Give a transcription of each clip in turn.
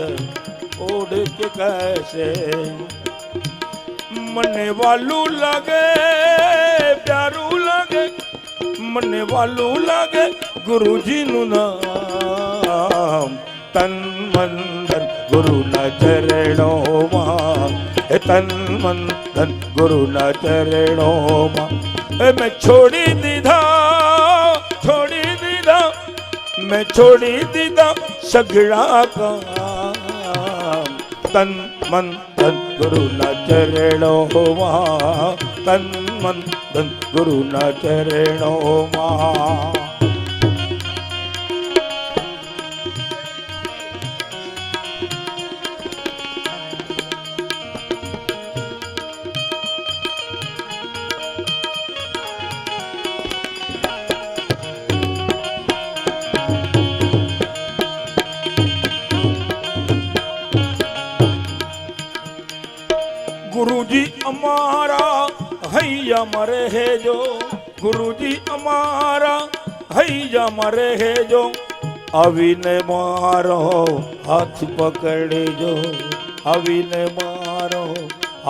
ઓઢ કે કહેશે મને વાલું લાગે પ્યારું લાગે મને વાલું લાગે ગુરુજીનું નામ તન મન ધન ગુરુના ચરણોમાં એ તન મન ધન ગુરુના ચરણોમાં એ મેં છોડી દીધા છોડી દીધા મેં છોડી દીધા સગડા કામ તન મન ધન ગુરુના હોવા તન મન ધન ગુરુના ચરણોમાં ગુરુજી અમારા હૈયામાં રહેજો ગુરુજી અમારા હૈયામાં રહેજો આવીને મારો હાથ પકડજો. આવીને મારો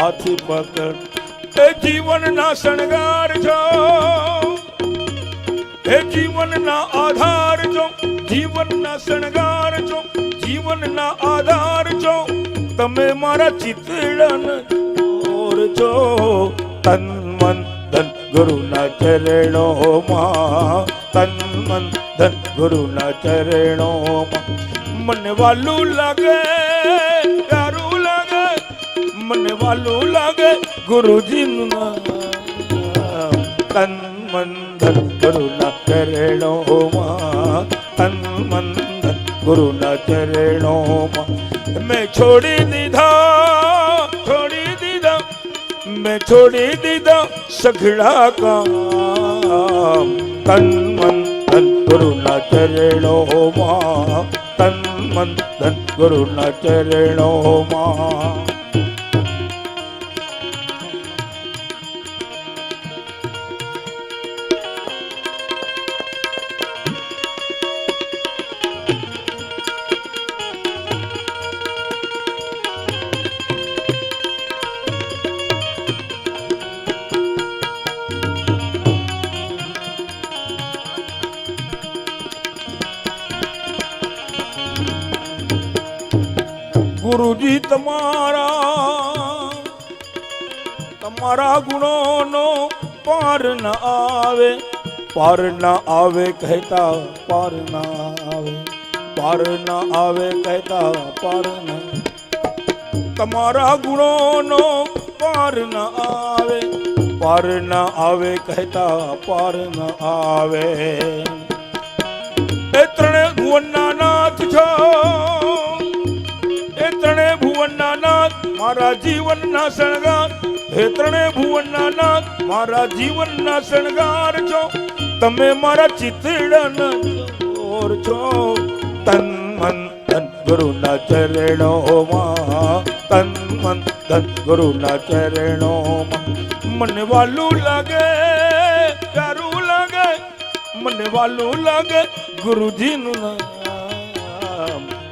હાથ પકડ. એ જીવનના શણગાર છો. હે જીવનના આધાર છો. જીવનના શણગાર છો. જીવનના આધાર છો. તમે મારા ચિતડન ઓર છો તન મન ધન ગુરુના ચરણોમાં તન મન ધન ગુરુના ચરણોમાં મને વાલું લાગે પ્યારું લાગે મને વાલું લાગે ગુરુજીનું નામ તન મન ધન ગુરુના ચરણોમાં તન મન ધન ગુરુના ચરણોમાં મેં છોડી દીધા છોડી દીધા મેં છોડી દીધા સઘળા કામ. તન મન ધન ગુરુના ચરણોમાં તન મન ધન ગુરુના ચરણોમાં ગુરુજી તમારા તમારા ગુણોનો પાર ન આવે, પાર ન આવે કહેતા પાર ન આવે, પાર ન આવે કહેતા પાર ન તમારા ગુણોનો પાર ન આવે, પાર ન આવે કહેતા પાર ન આવે. મારા જીવનના શણગાર, હે ત્રણે ભુવનના નાથ મારા જીવનના શણગાર છો. તમે મારા ચિતડન ચોર છો. તન, મન, ધન, ગુરુના ચરણોમાં. તન, મન, ધન, ગુરુના ચરણોમાં. મને વાલું લાગે, પ્યારું લાગે. મને વાલું લાગે ગુરુજીનું નામ.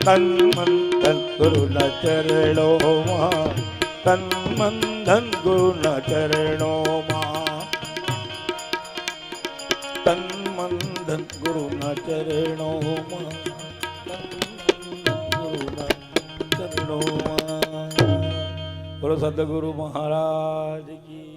તન મન ધન ગુરુના ચરણોમાં તન મન ધન ગુરુના ચરણોમાં તન મન ધન ગુરુના ચરણોમાં ગુરુના ચરણોમાં બોલો સદગુરુ મહારાજ કી